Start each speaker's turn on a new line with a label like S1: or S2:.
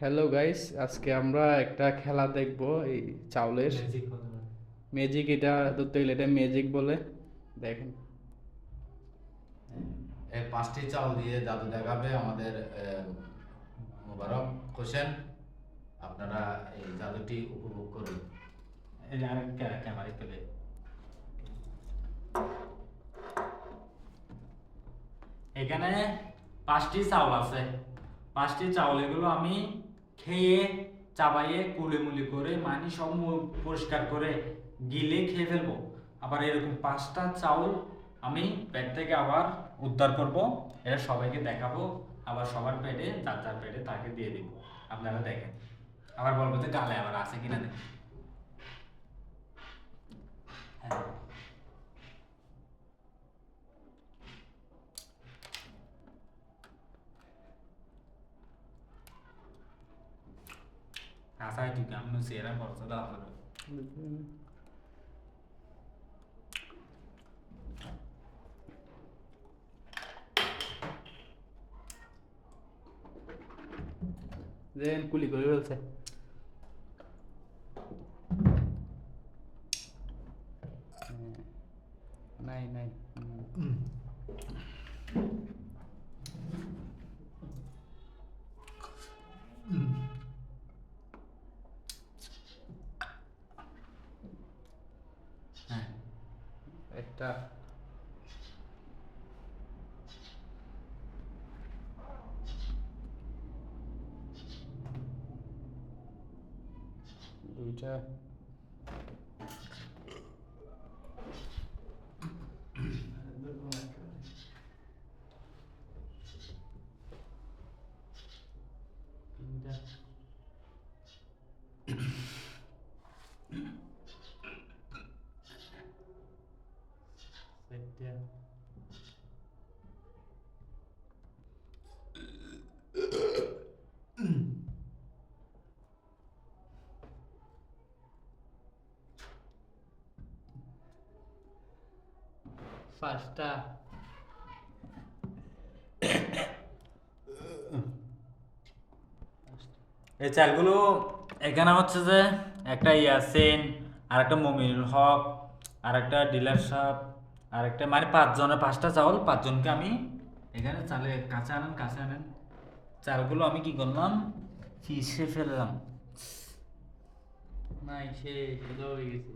S1: Hello guys আজকে আমরা একটা খেলা দেখব এই চাউলের। ম্যাজিক এটা ধরতে গেলে এটা ম্যাজিক বলে। দেখেন।
S2: এই পাঁচটি চাউল দিয়ে জাদু দেখাবে আমাদের মোবারক হোসেন। আপনারা এই জাদুটি উপভোগ করুন।
S3: এই ক্যামেরা পেলে এখানে পাঁচটি চাউল আছে। পাঁচটি চাউল এগুলো আমি খেয়ে, চাবাইয়ে কুলিমুলি করে, মানি সব পরিষ্কার করে গিলে খেয়ে ফেলব। আবার এরকম পাঁচটা চাউল আমি পেট থেকে আবার উদ্ধার করব। এটা সবাইকে দেখাবো। আবার সবার পেটে, যার যার পেটে তাকে দিয়ে দিব। আপনারা দেখেন। আবার বলব যে গালে আবার আছে কিনা দেখেন হ্যাঁ। আশায় তুই কেমন সেরা করছো দাও
S1: দেন কুলি করে ফেলছে হ্যাঁ। নাই নাই 했다.
S3: 의자 চারটা
S1: পাঁচটা
S3: এই চালগুলো এখানে হচ্ছে যে একটা ইয়াসিন আর একটা মমিনুল হক আর একটা ডিলার সাহেব আর একটা মানে পাঁচজনের পাঁচটা চাউল, পাঁচজনকে আমি এখানে চালে কাঁচা আনেন কাঁচা আনেন। চালগুলো আমি কি করলাম? ফিসে ফেললাম।
S1: না সে হয়ে গেছে।